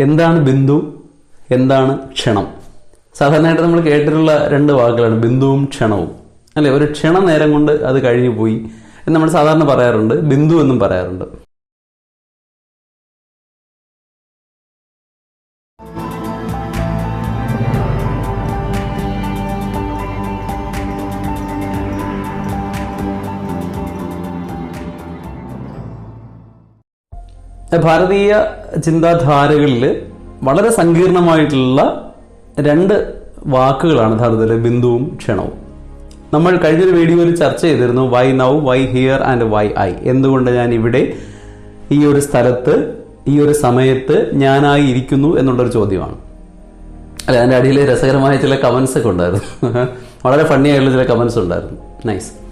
എന്താണ് ബിന്ദു? എന്താണ് ക്ഷണം? സാധാരണയായിട്ട് നമ്മൾ കേട്ടിട്ടുള്ള രണ്ട് വാക്കുകളാണ് ബിന്ദുവും ക്ഷണവും. അല്ലെ? ഒരു ക്ഷണ നേരം കൊണ്ട് അത് കഴിഞ്ഞു പോയി എന്ന് നമ്മൾ സാധാരണ പറയാറുണ്ട്. ബിന്ദു എന്നും പറയാറുണ്ട്. ഭാരതീയ ചിന്താധാരകളിൽ വളരെ സങ്കീർണമായിട്ടുള്ള രണ്ട് വാക്കുകളാണ് യഥാർത്ഥത്തിൽ ബിന്ദുവും ക്ഷണവും. നമ്മൾ കഴിഞ്ഞൊരു വീഡിയോയിൽ ചർച്ച ചെയ്തിരുന്നു why now why here and why I. എന്തുകൊണ്ട് ഞാൻ ഇവിടെ ഈ ഒരു സ്ഥലത്ത് ഈ ഒരു സമയത്ത് ഞാനായി ഇരിക്കുന്നു എന്നുള്ളൊരു ചോദ്യമാണ്. അല്ല അതിന്റെ അടിയിൽ രസകരമായ ചില കമൻസ് ഒക്കെ ഉണ്ടായിരുന്നു. വളരെ ഫണ്ണി ആയിട്ടുള്ള ചില കമൻസ് ഉണ്ടായിരുന്നു. നൈസ്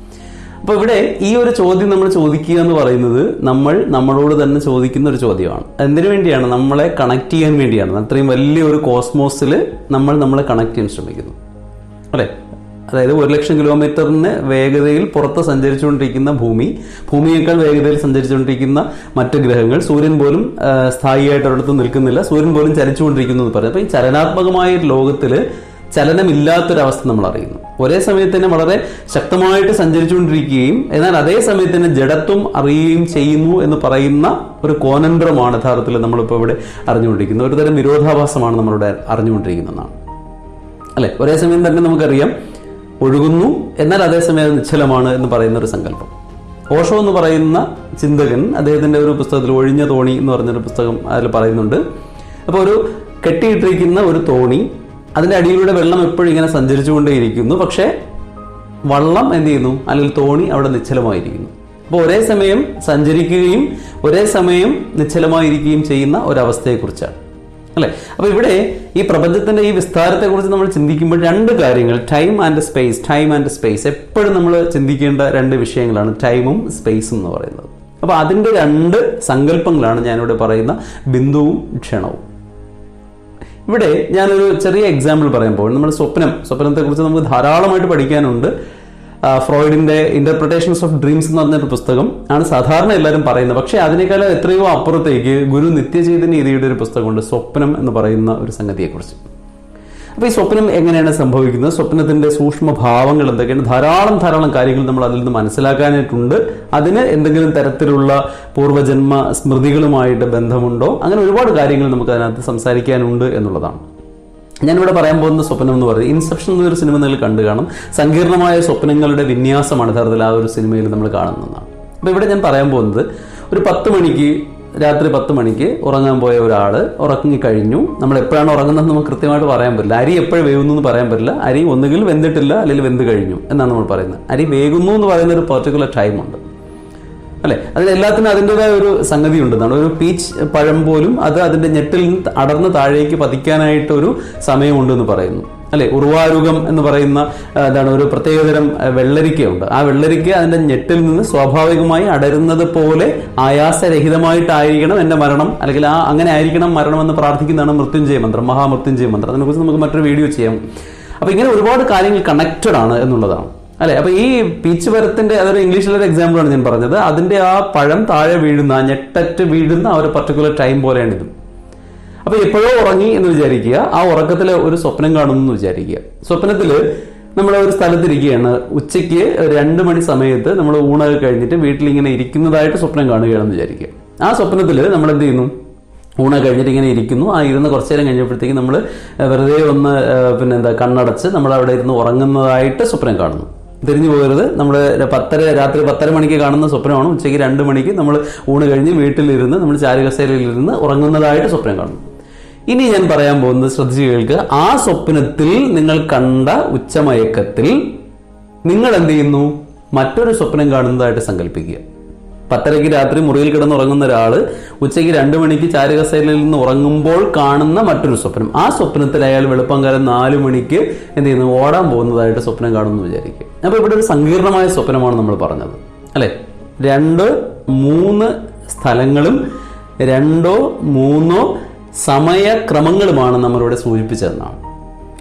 അപ്പോൾ ഇവിടെ ഈ ഒരു ചോദ്യം നമ്മൾ ചോദിക്കുക എന്ന് പറയുന്നത് നമ്മൾ നമ്മളോട് തന്നെ ചോദിക്കുന്ന ഒരു ചോദ്യമാണ്. എന്തിനു വേണ്ടിയാണ്? നമ്മളെ കണക്ട് ചെയ്യാൻ വേണ്ടിയാണ്. അത്രയും വലിയൊരു കോസ്മോസിൽ നമ്മൾ നമ്മളെ കണക്ട് ചെയ്യാൻ ശ്രമിക്കുന്നു. അല്ലേ? അതായത് ഒരു ലക്ഷം കിലോമീറ്ററിന് വേഗതയിൽ പുറത്ത് സഞ്ചരിച്ചുകൊണ്ടിരിക്കുന്ന ഭൂമി ഭൂമിയേക്കാൾ വേഗതയിൽ സഞ്ചരിച്ചുകൊണ്ടിരിക്കുന്ന മറ്റ് ഗ്രഹങ്ങൾ സൂര്യൻ പോലും സ്ഥായിയായിട്ട് ഒരിടത്ത് നിൽക്കുന്നില്ല. സൂര്യൻ പോലും ചലിച്ചുകൊണ്ടിരിക്കുന്നു എന്ന് പറയുന്നത്. അപ്പോൾ ഈ ചലനാത്മകമായ ലോകത്തിൽ ചലനമില്ലാത്തൊരവസ്ഥ നമ്മൾ അറിയുന്നു. ഒരേ സമയത്ത് തന്നെ വളരെ ശക്തമായിട്ട് സഞ്ചരിച്ചുകൊണ്ടിരിക്കുകയും എന്നാൽ അതേ സമയത്ത് തന്നെ ജഡത്വം അറിയുകയും ചെയ്യുന്നു എന്ന് പറയുന്ന ഒരു കോനന്ത്രമാണ് യഥാർത്ഥത്തിൽ നമ്മളിപ്പോൾ ഇവിടെ അറിഞ്ഞുകൊണ്ടിരിക്കുന്നത്. ഒരു തരം വിരോധാഭാസമാണ് നമ്മളിവിടെ അറിഞ്ഞുകൊണ്ടിരിക്കുന്നതെന്നാണ് അല്ലെ? ഒരേ സമയം തന്നെ നമുക്കറിയാം ഒഴുകുന്നു എന്നാൽ അതേസമയം അത് നിശ്ചലമാണ് എന്ന് പറയുന്ന ഒരു സങ്കല്പം. ഓഷോ എന്ന് പറയുന്ന ചിന്തകൻ അദ്ദേഹത്തിന്റെ ഒരു പുസ്തകത്തിൽ ഒഴിഞ്ഞ തോണി എന്ന് പറഞ്ഞൊരു പുസ്തകം അതിൽ പറയുന്നുണ്ട്. അപ്പോൾ ഒരു കെട്ടിയിട്ടിരിക്കുന്ന ഒരു തോണി അതിന്റെ അടിയിലൂടെ വെള്ളം എപ്പോഴും ഇങ്ങനെ സഞ്ചരിച്ചുകൊണ്ടേയിരിക്കുന്നു. പക്ഷേ വള്ളം എന്ത് ചെയ്യുന്നു? അല്ലെങ്കിൽ തോണി അവിടെ നിശ്ചലമായിരിക്കുന്നു. അപ്പോൾ ഒരേ സമയം സഞ്ചരിക്കുകയും ഒരേ സമയം നിശ്ചലമായിരിക്കുകയും ചെയ്യുന്ന ഒരവസ്ഥയെക്കുറിച്ചാണ്. അല്ലേ? അപ്പോൾ ഇവിടെ ഈ പ്രപഞ്ചത്തിന്റെ ഈ വിസ്താരത്തെക്കുറിച്ച് നമ്മൾ ചിന്തിക്കുമ്പോൾ രണ്ട് കാര്യങ്ങൾ time and space. Time and space. എപ്പോഴും നമ്മൾ ചിന്തിക്കേണ്ട രണ്ട് വിഷയങ്ങളാണ് ടൈമും സ്പേസും എന്ന് പറയുന്നത്. അപ്പോൾ അതിന്റെ രണ്ട് സങ്കല്പങ്ങളാണ് ഞാനിവിടെ പറയുന്ന ബിന്ദുവും ക്ഷണവും. ഇവിടെ ഞാനൊരു ചെറിയ എക്സാമ്പിൾ പറയുമ്പോൾ നമ്മുടെ സ്വപ്നം സ്വപ്നത്തെക്കുറിച്ച് നമുക്ക് ധാരാളമായിട്ട് പഠിക്കാനുണ്ട്. ഫ്രോയിഡിന്റെ ഇന്റർപ്രിട്ടേഷൻസ് ഓഫ് ഡ്രീംസ് എന്ന് പറഞ്ഞൊരു പുസ്തകം ആണ് സാധാരണ എല്ലാവരും പറയുന്നത്. പക്ഷേ അതിനേക്കാളും എത്രയോ അപ്പുറത്തേക്ക് ഗുരു നിത്യചൈതന്യ രീതിയുടെ ഒരു പുസ്തകമുണ്ട് സ്വപ്നം എന്ന് പറയുന്ന ഒരു സംഗതിയെക്കുറിച്ച്. അപ്പോൾ ഈ സ്വപ്നം എങ്ങനെയാണ് സംഭവിക്കുന്നത്? സ്വപ്നത്തിന്റെ സൂക്ഷ്മ ഭാവങ്ങൾ എന്തൊക്കെയാണ്? ധാരാളം ധാരാളം കാര്യങ്ങൾ നമ്മൾ അതിൽ നിന്ന് മനസ്സിലാക്കാനായിട്ടുണ്ട്. അതിന് എന്തെങ്കിലും തരത്തിലുള്ള പൂർവജന്മ സ്മൃതികളുമായിട്ട് ബന്ധമുണ്ടോ? അങ്ങനെ ഒരുപാട് കാര്യങ്ങൾ നമുക്ക് അതിനകത്ത് സംസാരിക്കാനുണ്ട് എന്നുള്ളതാണ്. ഞാനിവിടെ പറയാൻ പോകുന്ന സ്വപ്നം എന്ന് പറയുന്നത് ഇൻസെപ്ഷൻ എന്നൊരു സിനിമ നിങ്ങൾ കണ്ടു കാണും. സങ്കീർണമായ സ്വപ്നങ്ങളുടെ വിന്യാസമാണ് യഥാർത്ഥത്തിൽ ആ ഒരു സിനിമയിൽ നമ്മൾ കാണുന്നതാണ്. അപ്പോൾ ഇവിടെ ഞാൻ പറയാൻ പോകുന്നത് ഒരു പത്ത് മണിക്ക് രാത്രി പത്ത് മണിക്ക് ഉറങ്ങാൻ പോയ ഒരാൾ ഉറങ്ങി കഴിഞ്ഞു. നമ്മൾ എപ്പോഴാണ് ഉറങ്ങുന്നത് നമുക്ക് കൃത്യമായിട്ട് പറയാൻ പറ്റില്ല. അരി എപ്പോഴും വേവുന്നു എന്ന് പറയാൻ പറ്റില്ല. അരി ഒന്നുകിൽ വെന്തിട്ടില്ല അല്ലെങ്കിൽ വെന്ത് കഴിഞ്ഞു എന്നാണ് നമ്മൾ പറയുന്നത്. അരി വേകുന്നു എന്ന് പറയുന്ന ഒരു പെർട്ടിക്കുലർ ടൈമുണ്ട് അല്ലെ? അതിന് എല്ലാത്തിനും അതിന്റെതായ ഒരു സംഗതി ഉണ്ടെന്നാണ്. ഒരു പീച്ച് പഴം പോലും അത് അതിന്റെ ഞെട്ടിൽ നിന്ന് അടർന്ന് താഴേക്ക് പതിക്കാനായിട്ട് ഒരു സമയമുണ്ടെന്ന് പറയുന്നു. അല്ലെ? ഉർവാരുകം എന്ന് പറയുന്ന എന്താണ് ഒരു പ്രത്യേകതരം വെള്ളരിക്കയുണ്ട്. ആ വെള്ളരിക്ക അതിന്റെ ഞെട്ടിൽ നിന്ന് സ്വാഭാവികമായി അടരുന്നത് പോലെ ആയാസരഹിതമായിട്ടായിരിക്കണം എന്റെ മരണം. അല്ലെങ്കിൽ ആ അങ്ങനെ ആയിരിക്കണം മരണം എന്ന് പ്രാർത്ഥിക്കുന്നതാണ് മൃത്യുഞ്ജയ മന്ത്രം മഹാമൃത്യുഞ്ജയ മന്ത്രം. അതിനെക്കുറിച്ച് നമുക്ക് മറ്റൊരു വീഡിയോ ചെയ്യാം. അപ്പൊ ഇങ്ങനെ ഒരുപാട് കാര്യങ്ങൾ കണക്റ്റഡ് ആണ് എന്നുള്ളതാണ്. അല്ലെ? അപ്പൊ ഈ പീച്ച് മരത്തിന്റെ അതൊരു ഇംഗ്ലീഷിലൊരു എക്സാമ്പിൾ ആണ് ഞാൻ പറഞ്ഞത്. അതിന്റെ ആ പഴം താഴെ വീഴുന്ന ഞെട്ടറ്റ് വീഴുന്ന ആ ഒരു പർട്ടിക്കുലർ ടൈം പോലെയാണ് ഇതും. അപ്പൊ എപ്പോഴോ ഉറങ്ങി എന്ന് വിചാരിക്കുക. ആ ഉറക്കത്തിൽ ഒരു സ്വപ്നം കാണുന്നു എന്ന് വിചാരിക്കുക. സ്വപ്നത്തിൽ നമ്മൾ ഒരു സ്ഥലത്തിരിക്കുകയാണ്. ഉച്ചയ്ക്ക് രണ്ട് മണി സമയത്ത് നമ്മൾ ഊണൊക്കെ കഴിഞ്ഞിട്ട് വീട്ടിൽ ഇങ്ങനെ ഇരിക്കുന്നതായിട്ട് സ്വപ്നം കാണുകയാണെന്ന് വിചാരിക്കുക. ആ സ്വപ്നത്തിൽ നമ്മൾ എന്ത് ചെയ്യുന്നു? ഊണ കഴിഞ്ഞിട്ട് ഇങ്ങനെ ഇരിക്കുന്നു. ആ ഇരുന്ന് കുറച്ചു നേരം കഴിഞ്ഞപ്പോഴത്തേക്ക് നമ്മൾ വെറുതെ ഒന്ന് പിന്നെ എന്താ കണ്ണടച്ച് നമ്മൾ അവിടെ ഇരുന്ന് ഉറങ്ങുന്നതായിട്ട് സ്വപ്നം കാണുന്നു. തിരിഞ്ഞു പോകരുത്. നമ്മൾ പത്തര രാത്രി പത്തര മണിക്ക് കാണുന്ന സ്വപ്നമാണ്. ഉച്ചയ്ക്ക് രണ്ട് മണിക്ക് നമ്മൾ ഊണ് കഴിഞ്ഞ് വീട്ടിലിരുന്ന് നമ്മൾ ചാരുകസേരയിലിരുന്ന് ഉറങ്ങുന്നതായിട്ട് സ്വപ്നം കാണുന്നു. ഇനി ഞാൻ പറയാൻ പോകുന്നത് ശ്രദ്ധിച്ചു കേൾക്കുക. ആ സ്വപ്നത്തിൽ നിങ്ങൾ കണ്ട ഉച്ചമയക്കത്തിൽ നിങ്ങൾ എന്ത് ചെയ്യുന്നു? മറ്റൊരു സ്വപ്നം കാണുന്നതായിട്ട് സങ്കല്പിക്കുക. പത്തരയ്ക്ക് രാത്രി മുറിയിൽ കിടന്നുറങ്ങുന്ന ഒരാൾ ഉച്ചയ്ക്ക് രണ്ട് മണിക്ക് ചാരുകസേലയിൽ നിന്ന് ഉറങ്ങുമ്പോൾ കാണുന്ന മറ്റൊരു സ്വപ്നം. ആ സ്വപ്നത്തിൽ അയാൾ വെളുപ്പംകാലം നാല് മണിക്ക് എന്ത് ചെയ്യുന്നു? ഓടാൻ പോകുന്നതായിട്ട് സ്വപ്നം കാണുമെന്ന് വിചാരിക്കുക. അപ്പോൾ ഇവിടെ ഒരു സങ്കീർണമായ സ്വപ്നമാണ് നമ്മൾ പറഞ്ഞത്. അല്ലെ? രണ്ട് മൂന്ന് സ്ഥലങ്ങളും രണ്ടോ മൂന്നോ സമയക്രമങ്ങളുമാണ് നമ്മളിവിടെ സൂചിപ്പിച്ചതെന്നാണ്.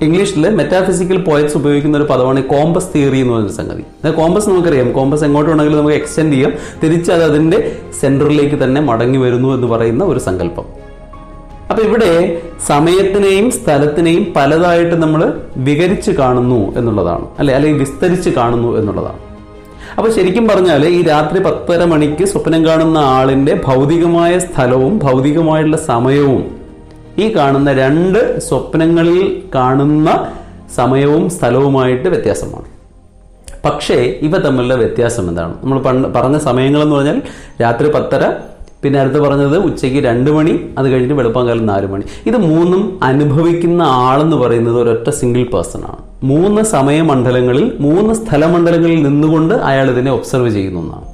ഇംഗ്ലീഷിൽ മെറ്റാഫിസിക്കൽ പോയറ്റ്സ് ഉപയോഗിക്കുന്ന ഒരു പദമാണ് കോമ്പസ് തിയറി എന്ന് പറയുന്ന സംഗതി. കോമ്പസ് നമുക്കറിയാം. കോമ്പസ് എങ്ങോട്ട് വേണമെങ്കിലും നമുക്ക് എക്സ്റ്റെൻഡ് ചെയ്യാം. തിരിച്ച് അത് അതിന്റെ സെന്ററിലേക്ക് തന്നെ മടങ്ങി വരുന്നു എന്ന് പറയുന്ന ഒരു സങ്കല്പം. അപ്പൊ ഇവിടെ സമയത്തിനെയും സ്ഥലത്തിനെയും പലതായിട്ട് നമ്മൾ വികരിച്ച് കാണുന്നു എന്നുള്ളതാണ്. അല്ലെ അല്ലെങ്കിൽ വിസ്തരിച്ച് കാണുന്നു എന്നുള്ളതാണ്. അപ്പൊ ശരിക്കും പറഞ്ഞാൽ ഈ രാത്രി പത്തര മണിക്ക് സ്വപ്നം കാണുന്ന ആളിന്റെ ഭൗതികമായ സ്ഥലവും ഭൗതികമായിട്ടുള്ള സമയവും ഈ കാണുന്ന രണ്ട് സ്വപ്നങ്ങളിൽ കാണുന്ന സമയവും സ്ഥലവുമായിട്ട് വ്യത്യാസമാണ്. പക്ഷേ ഇവ തമ്മിലുള്ള വ്യത്യാസം എന്താണ്? നമ്മൾ പറഞ്ഞ സമയങ്ങളെന്ന് പറഞ്ഞാൽ രാത്രി പത്തര പിന്നെ അടുത്ത് പറഞ്ഞത് ഉച്ചയ്ക്ക് രണ്ട് മണി അത് കഴിഞ്ഞിട്ട് വെളുപ്പാങ്കാലം നാല് മണി. ഇത് മൂന്നും അനുഭവിക്കുന്ന ആളെന്ന് പറയുന്നത് ഒരൊറ്റ സിംഗിൾ പേഴ്സൺ ആണ്. മൂന്ന് സമയമണ്ഡലങ്ങളിൽ മൂന്ന് സ്ഥലമണ്ഡലങ്ങളിൽ നിന്നുകൊണ്ട് അയാൾ ഇതിനെ ഒബ്സർവ് ചെയ്യുന്ന ഒന്നാണ്.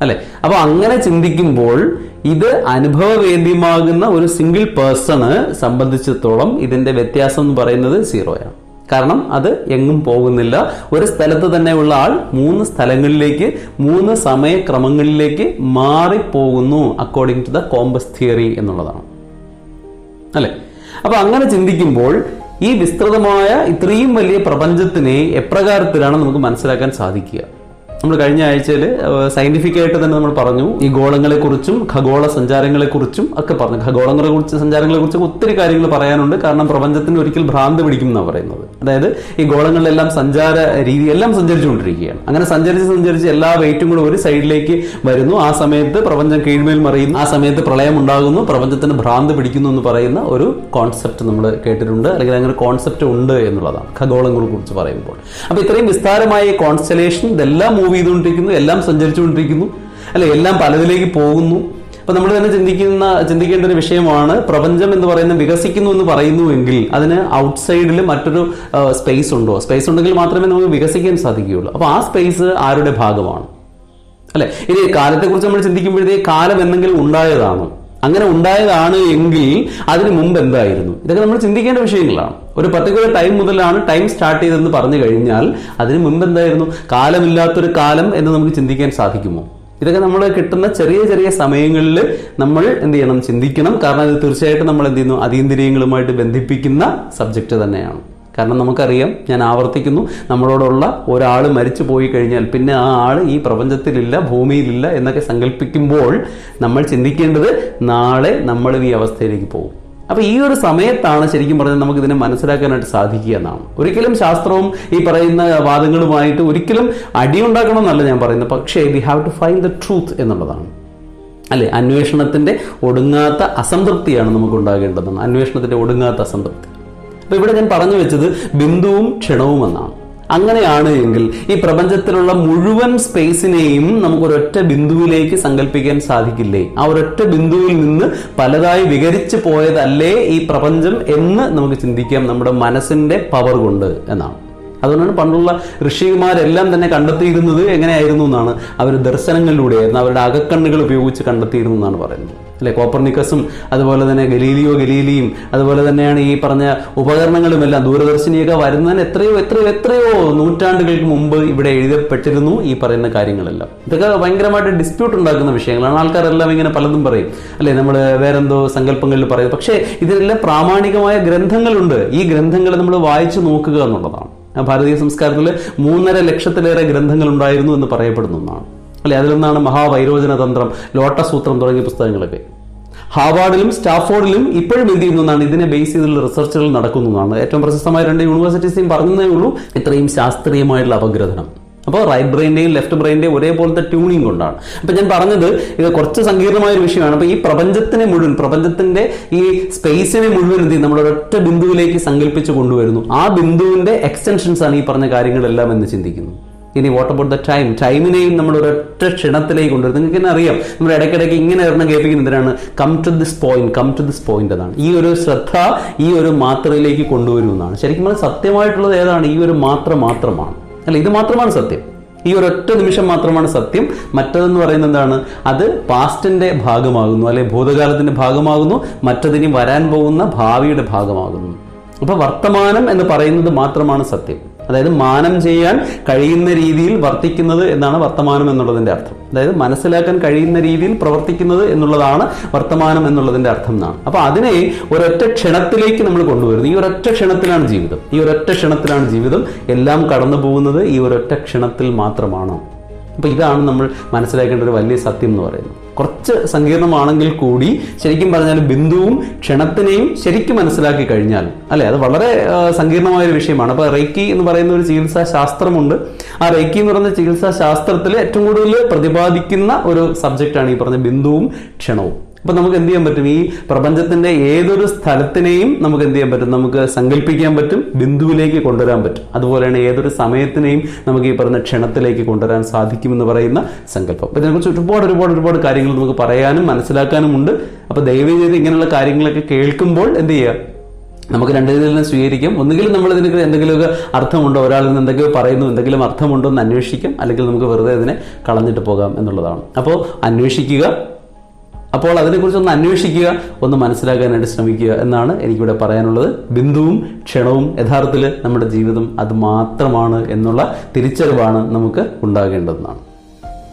അല്ലെ? അപ്പോൾ അങ്ങനെ ചിന്തിക്കുമ്പോൾ ഇത് അനുഭവവേദ്യമാകുന്ന ഒരു സിംഗിൾ പേഴ്സണ് സംബന്ധിച്ചിടത്തോളം ഇതിന്റെ വ്യത്യാസം എന്ന് പറയുന്നത് സീറോയാണ് കാരണം അത് എങ്ങും പോകുന്നില്ല. ഒരു സ്ഥലത്ത് തന്നെയുള്ള ആൾ മൂന്ന് സ്ഥലങ്ങളിലേക്ക് മൂന്ന് സമയക്രമങ്ങളിലേക്ക് മാറിപ്പോകുന്നു according to the compass theory എന്നുള്ളതാണ്. അല്ലെ? അപ്പൊ അങ്ങനെ ചിന്തിക്കുമ്പോൾ ഈ വിസ്തൃതമായ ഇത്രയും വലിയ പ്രപഞ്ചത്തിനെ എപ്രകാരത്തിലാണ് നമുക്ക് മനസ്സിലാക്കാൻ സാധിക്കുക? നമ്മൾ കഴിഞ്ഞ ആഴ്ചയിൽ സയന്റിഫിക് ആയിട്ട് തന്നെ നമ്മൾ പറഞ്ഞു. ഈ ഗോളങ്ങളെ കുറിച്ചും ഖഗോള സഞ്ചാരങ്ങളെ കുറിച്ചും ഒക്കെ പറഞ്ഞു. ഖഗോളങ്ങളെ കുറിച്ച് സഞ്ചാരങ്ങളെ കുറിച്ചും ഒത്തിരി കാര്യങ്ങൾ പറയാനുണ്ട്. കാരണം പ്രപഞ്ചത്തിന് ഒരിക്കൽ ഭ്രാന്ത് പിടിക്കും എന്നാണ് പറയുന്നത്. അതായത് ഈ ഗോളങ്ങളിലെല്ലാം സഞ്ചാര രീതി എല്ലാം സഞ്ചരിച്ചുകൊണ്ടിരിക്കുകയാണ്. അങ്ങനെ സഞ്ചരിച്ച് സഞ്ചരിച്ച് എല്ലാ വെയിറ്റും കൂടെ ഒരു സൈഡിലേക്ക് വരുന്നു. ആ സമയത്ത് പ്രപഞ്ചം കീഴ്മേൽ മറിയുന്നു. ആ സമയത്ത് പ്രളയം ഉണ്ടാകുന്നു. പ്രപഞ്ചത്തിന് ഭ്രാന്ത് പിടിക്കുന്നു എന്ന് പറയുന്ന ഒരു കോൺസെപ്റ്റ് നമ്മൾ കേട്ടിട്ടുണ്ട്. അല്ലെങ്കിൽ അങ്ങനെ കോൺസെപ്റ്റ് ഉണ്ട് എന്നുള്ളതാണ്. ഖഗോളങ്ങളെ കുറിച്ച് പറയുമ്പോൾ. അപ്പൊ ഇത്രയും വിസ്താരമായ കോൺസ്റ്റലേഷൻ ഇതെല്ലാം മൂവ് ചെയ്തുകൊണ്ടിരിക്കുന്നു എല്ലാം സഞ്ചരിച്ചുകൊണ്ടിരിക്കുന്നു അല്ലെ എല്ലാം പലതിലേക്ക് പോകുന്നു. അപ്പോൾ നമ്മൾ തന്നെ ചിന്തിക്കുന്ന ചിന്തിക്കേണ്ട ഒരു വിഷയമാണ് പ്രപഞ്ചം എന്ന് പറയുന്നത് വികസിക്കുന്നു എന്ന് പറയുന്നുവെങ്കിൽ അതിന് ഔട്ട്സൈഡിൽ മറ്റൊരു സ്പേസ് ഉണ്ടോ? സ്പേസ് ഉണ്ടെങ്കിൽ മാത്രമേ നമുക്ക് വികസിക്കാൻ സാധിക്കുകയുള്ളൂ. അപ്പോൾ ആ സ്പേസ് ആരുടെ ഭാഗമാണ്? അല്ലെ ഇനി കാലത്തെക്കുറിച്ച് നമ്മൾ ചിന്തിക്കുമ്പോഴത്തേക്ക് കാലം എന്തെങ്കിലും ഉണ്ടായതാണോ? അങ്ങനെ ഉണ്ടായതാണ് എങ്കിൽ അതിന് മുമ്പ് എന്തായിരുന്നു? ഇതൊക്കെ നമ്മൾ ചിന്തിക്കേണ്ട വിഷയങ്ങളാണ്. ഒരു പർട്ടിക്കുലർ ടൈം മുതലാണ് ടൈം സ്റ്റാർട്ട് ചെയ്തതെന്ന് പറഞ്ഞു കഴിഞ്ഞാൽ അതിന് മുമ്പ് എന്തായിരുന്നു? കാലമില്ലാത്തൊരു കാലം എന്ന് നമുക്ക് ചിന്തിക്കാൻ സാധിക്കുമോ? ഇതൊക്കെ നമ്മൾ കിട്ടുന്ന ചെറിയ ചെറിയ സമയങ്ങളിൽ നമ്മൾ എന്ത് ചെയ്യണം? ചിന്തിക്കണം. കാരണം ഇത് തീർച്ചയായിട്ടും നമ്മൾ എന്ത് ചെയ്യുന്നു? അതീന്ദ്രിയങ്ങളുമായിട്ട് ബന്ധിപ്പിക്കുന്ന സബ്ജക്റ്റ് തന്നെയാണ്. കാരണം നമുക്കറിയാം ഞാൻ ആവർത്തിക്കുന്നു നമ്മളോടുള്ള ഒരാൾ മരിച്ചു പോയി കഴിഞ്ഞാൽ പിന്നെ ആ ആൾ ഈ പ്രപഞ്ചത്തിലില്ല ഭൂമിയിലില്ല എന്നൊക്കെ സങ്കല്പിക്കുമ്പോൾ നമ്മൾ ചിന്തിക്കേണ്ടത് നാളെ നമ്മൾ ഈ അവസ്ഥയിലേക്ക് പോകും. അപ്പൊ ഈ ഒരു സമയത്താണ് ശരിക്കും പറഞ്ഞാൽ നമുക്ക് ഇതിനെ മനസ്സിലാക്കാനായിട്ട് സാധിക്കുക എന്നാണ്. ഒരിക്കലും ശാസ്ത്രവും ഈ പറയുന്ന വാദങ്ങളുമായിട്ട് ഒരിക്കലും അടിയുണ്ടാക്കണമെന്നല്ല ഞാൻ പറയുന്നത്. പക്ഷേ we have to find the truth എന്നുള്ളതാണ്. അല്ലെ? അന്വേഷണത്തിന്റെ ഒടുങ്ങാത്ത അസംതൃപ്തിയാണ് നമുക്ക് ഉണ്ടാകേണ്ടതെന്ന്. അന്വേഷണത്തിന്റെ ഒടുങ്ങാത്ത അസംതൃപ്തി. അപ്പൊ ഇവിടെ ഞാൻ പറഞ്ഞു വെച്ചത് ബിന്ദുവും ക്ഷണവും എന്നാണ്. അങ്ങനെയാണ് എങ്കിൽ ഈ പ്രപഞ്ചത്തിലുള്ള മുഴുവൻ സ്പേസിനെയും നമുക്ക് ഒരൊറ്റ ബിന്ദുവിലേക്ക് സങ്കല്പിക്കാൻ സാധിക്കില്ലേ? ആ ഒരൊറ്റ ബിന്ദുവിൽ നിന്ന് പലതായി വികരിച്ചു പോയതല്ലേ ഈ പ്രപഞ്ചം എന്ന് നമുക്ക് ചിന്തിക്കാം നമ്മുടെ മനസ്സിന്റെ പവർ കൊണ്ട് എന്നാണ്. അതുകൊണ്ടാണ് പണ്ടുള്ള ഋഷിമാരെല്ലാം തന്നെ കണ്ടെത്തിയിരുന്നത് എങ്ങനെയായിരുന്നു എന്നാണ്. അവർ ദർശനങ്ങളിലൂടെയായിരുന്നു. അവരുടെ അകക്കണ്ണുകൾ ഉപയോഗിച്ച് കണ്ടെത്തിയിരുന്നു എന്നാണ് പറയുന്നത്. അല്ലെ? കോപ്പർനിക്കസും അതുപോലെ തന്നെ ഗലീലിയോ ഗലീലിയും അതുപോലെ തന്നെയാണ് ഈ പറഞ്ഞ ഉപകരണങ്ങളുമെല്ലാം ദൂരദർശിനിയൊക്കെ വരുന്നതിന് എത്രയോ എത്രയോ എത്രയോ നൂറ്റാണ്ടുകൾക്ക് മുമ്പ് ഇവിടെ എഴുതപ്പെട്ടിരുന്നു ഈ പറയുന്ന കാര്യങ്ങളെല്ലാം. ഇതൊക്കെ ഭയങ്കരമായിട്ട് ഡിസ്പ്യൂട്ട് ഉണ്ടാക്കുന്ന വിഷയങ്ങളാണ്. ആൾക്കാരെല്ലാം ഇങ്ങനെ പലതും പറയും. അല്ലെ? നമ്മൾ വേറെന്തോ സങ്കല്പങ്ങളിൽ പറയും പക്ഷേ ഇതിനെല്ലാം പ്രാമാണികമായ ഗ്രന്ഥങ്ങളുണ്ട്. ഈ ഗ്രന്ഥങ്ങൾ നമ്മൾ വായിച്ചു നോക്കുക എന്നുള്ളതാണ്. ഭാരതീയ സംസ്കാരത്തിൽ മൂന്നര ലക്ഷത്തിലേറെ ഗ്രന്ഥങ്ങൾ ഉണ്ടായിരുന്നു എന്ന് പറയപ്പെടുന്ന ഒന്നാണ്. അല്ലെ? അതിലൊന്നാണ് മഹാവൈരോചന തന്ത്രം ലോട്ടസൂത്രം തുടങ്ങിയ പുസ്തകങ്ങളൊക്കെ. ഹാവാർഡിലും സ്റ്റാഫോർഡിലും ഇപ്പോഴും എന്ത് ചെയ്യുന്നതാണ് ഇതിനെ ബേസ് ചെയ്തുള്ള റിസർച്ചുകൾ നടക്കുന്നതാണ് ഏറ്റവും പ്രശസ്തമായ രണ്ട് യൂണിവേഴ്സിറ്റീസും പറഞ്ഞതേ ഉള്ളൂ ഇത്രയും ശാസ്ത്രീയമായിട്ടുള്ള അപഗ്രഥനം. അപ്പോൾ റൈറ്റ് ബ്രെയിന്റെയും ലെഫ്റ്റ് ബ്രെയിന്റെയും ഒരേപോലത്തെ ട്യൂണിങ് കൊണ്ടാണ്. അപ്പോൾ ഞാൻ പറഞ്ഞത് ഇത് കുറച്ച് സങ്കീർണമായ ഒരു വിഷയമാണ്. അപ്പോൾ ഈ പ്രപഞ്ചത്തിനെ മുഴുവൻ പ്രപഞ്ചത്തിന്റെ ഈ സ്പേസിനെ മുഴുവൻ എന്ത് നമ്മൾ ഒരൊറ്റ ബിന്ദുവിലേക്ക് സങ്കല്പിച്ച് കൊണ്ടുവരുന്നു. ആ ബിന്ദുവിന്റെ എക്സ്റ്റൻഷൻസ് ആണ് ഈ പറഞ്ഞ കാര്യങ്ങളെല്ലാം എന്ന് ചിന്തിക്കുന്നു. ഇനി വാട്ട് അബൌട്ട് ദ ടൈം ടൈമിനെയും നമ്മൾ ഒരൊറ്റ ക്ഷണത്തിലേക്ക് കൊണ്ടുവരും നിങ്ങൾക്ക് തന്നെ അറിയാം. നമ്മൾ ഇടയ്ക്കിടയ്ക്ക് ഇങ്ങനെ ഒരെണ്ണം കേൾപ്പിക്കുന്ന എന്തിനാണ്? Come to this point come to this point എന്നാണ്. ഈ ഒരു ശ്രദ്ധ ഈ ഒരു മാത്രയിലേക്ക് കൊണ്ടുവരുമെന്നാണ്. ശരിക്കും പറഞ്ഞാൽ സത്യമായിട്ടുള്ളത് ഏതാണ്? ഈ ഒരു മാത്ര മാത്രമാണ്. അല്ല ഇത് മാത്രമാണ് സത്യം. ഈ ഒരൊറ്റ നിമിഷം മാത്രമാണ് സത്യം. മറ്റതെന്ന് പറയുന്നത് എന്താണ്? അത് പാസ്റ്റിന്റെ ഭാഗമാകുന്നു അല്ലെ ഭൂതകാലത്തിന്റെ ഭാഗമാകുന്നു മറ്റതിനി വരാൻ പോകുന്ന ഭാവിയുടെ ഭാഗമാകുന്നു. അപ്പൊ വർത്തമാനം എന്ന് പറയുന്നത് മാത്രമാണ് സത്യം. അതായത് മാനം ചെയ്യാൻ കഴിയുന്ന രീതിയിൽ വർത്തിക്കുന്നത് എന്നാണ് വർത്തമാനം എന്നുള്ളതിന്റെ അർത്ഥം. അതായത് മനസ്സിലാക്കാൻ കഴിയുന്ന രീതിയിൽ പ്രവർത്തിക്കുന്നത് എന്നുള്ളതാണ് വർത്തമാനം എന്നുള്ളതിന്റെ അർത്ഥം എന്നാണ്. അപ്പോൾ അതിനെ ഒരൊറ്റ ക്ഷണത്തിലേക്ക് നമ്മൾ കൊണ്ടുവരുന്നത് ഈ ഒരൊറ്റ ക്ഷണത്തിലാണ് ജീവിതം. ഈ ഒരൊറ്റ ക്ഷണത്തിലാണ് ജീവിതം. എല്ലാം കടന്നു പോകുന്നത് ഈ ഒരൊറ്റ ക്ഷണത്തിൽ മാത്രമാണ്. അപ്പോൾ ഇതാണ് നമ്മൾ മനസ്സിലാക്കേണ്ട ഒരു വലിയ സത്യം എന്ന് പറയുന്നത്. കുറച്ച് സങ്കീർണമാണെങ്കിൽ കൂടി ശരിക്കും പറഞ്ഞാൽ ബിന്ദുവും ക്ഷണത്തിനെയും ശരിക്കും മനസ്സിലാക്കി കഴിഞ്ഞാൽ അല്ലേ? അത് വളരെ സങ്കീർണമായ ഒരു വിഷയമാണ്. അപ്പോൾ റേക്കി എന്ന് പറയുന്ന ഒരു ചികിത്സാ ശാസ്ത്രമുണ്ട്. ആ റേക്കി എന്ന് പറയുന്ന ചികിത്സാ ശാസ്ത്രത്തിൽ ഏറ്റവും കൂടുതൽ പ്രതിപാദിക്കുന്ന ഒരു സബ്ജക്റ്റാണ് ഈ പറഞ്ഞ ബിന്ദുവും ക്ഷണവും. അപ്പൊ നമുക്ക് എന്ത് ചെയ്യാൻ പറ്റും? ഈ പ്രപഞ്ചത്തിന്റെ ഏതൊരു സ്ഥലത്തിനെയും നമുക്ക് എന്ത് ചെയ്യാൻ പറ്റും? നമുക്ക് സങ്കല്പിക്കാൻ പറ്റും ബിന്ദുവിലേക്ക് കൊണ്ടുവരാൻ പറ്റും. അതുപോലെയാണ് ഏതൊരു സമയത്തിനെയും നമുക്ക് ഈ പറഞ്ഞ ക്ഷണത്തിലേക്ക് കൊണ്ടുവരാൻ സാധിക്കുമെന്ന് പറയുന്ന സങ്കല്പം. അപ്പൊ ഇതിനെക്കുറിച്ച് ഒരുപാട് ഒരുപാട് ഒരുപാട് കാര്യങ്ങൾ നമുക്ക് പറയാനും മനസ്സിലാക്കാനും ഉണ്ട്. അപ്പൊ ദയവ് ചെയ്ത് ഇങ്ങനെയുള്ള കാര്യങ്ങളൊക്കെ കേൾക്കുമ്പോൾ എന്ത് ചെയ്യുക? നമുക്ക് രണ്ട് രീതിയിൽ സ്വീകരിക്കാം. ഒന്നുകിൽ നമ്മൾ ഇതിന് എന്തെങ്കിലുമൊക്കെ അർത്ഥമുണ്ടോ? ഒരാളിൽ നിന്ന് എന്തെങ്കിലും പറയുന്നു എന്തെങ്കിലും അർത്ഥമുണ്ടോ എന്ന് അന്വേഷിക്കാം. അല്ലെങ്കിൽ നമുക്ക് വെറുതെ അതിനെ കളഞ്ഞിട്ട് പോകാം എന്നുള്ളതാണ്. അപ്പോൾ അന്വേഷിക്കുക അപ്പോൾ അതിനെക്കുറിച്ച് ഒന്ന് അന്വേഷിക്കുക ഒന്ന് മനസ്സിലാക്കാനായിട്ട് ശ്രമിക്കുക എന്നാണ് എനിക്കിവിടെ പറയാനുള്ളത്. ബിന്ദുവും ക്ഷണവും യഥാർത്ഥത്തിൽ നമ്മുടെ ജീവിതം അത് മാത്രമാണ് എന്നുള്ള തിരിച്ചറിവാണ് നമുക്ക് ഉണ്ടാകേണ്ടതെന്നാണ്.